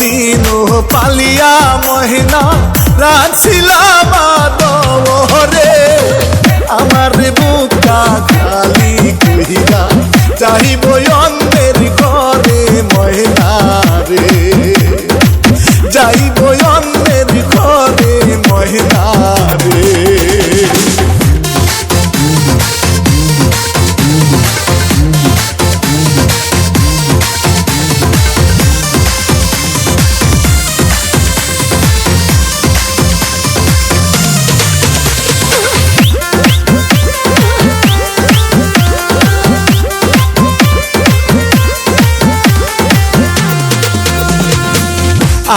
দিন পালিয়া মহিনা রাছিলাম দরে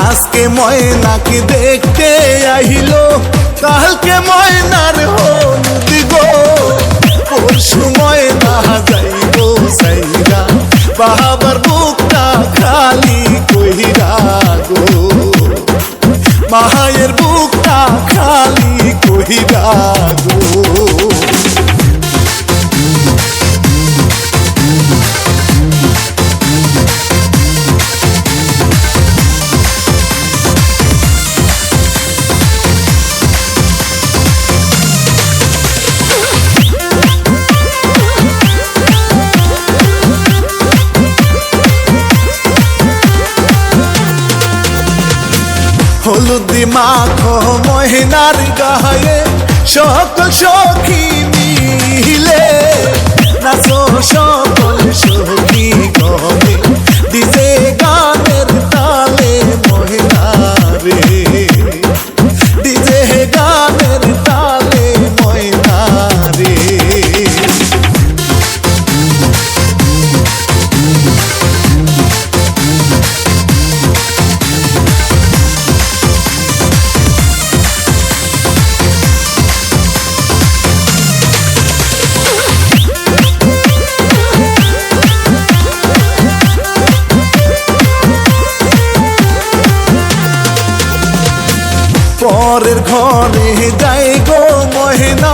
আজকে ময়নাকে দেখতে আহিলো, কালকে ময়নার হলুদি গো। পরশু ময়না যাইব সাইরা, বাবার বুকটা খালি কইরা গো। মায়ের বুকটা খালি কইরা হলুদি মাখো মহিনার গায়ে সকল সখী মিলে নাচো সকল পরের ঘরে যাই গো মহিনা,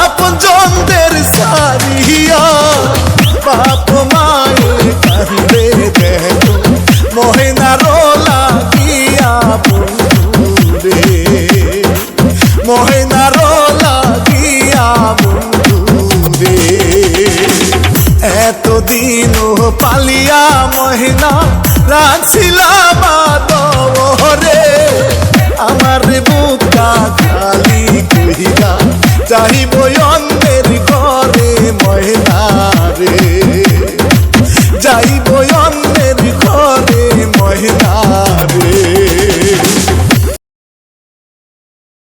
আপন জনদের সারিয়া। বাপ মায়ের কান্দে দেখো, মহিনা রোলা গিয়া বন্ধুরে। মহিনা রোলা গিয়া বন্ধুরে। এতদিন পালিয়া মহিনা রাখছিলাম অন্যের ঘরে ময়না রে। যাইব অন্যের ঘরে ময়না রে।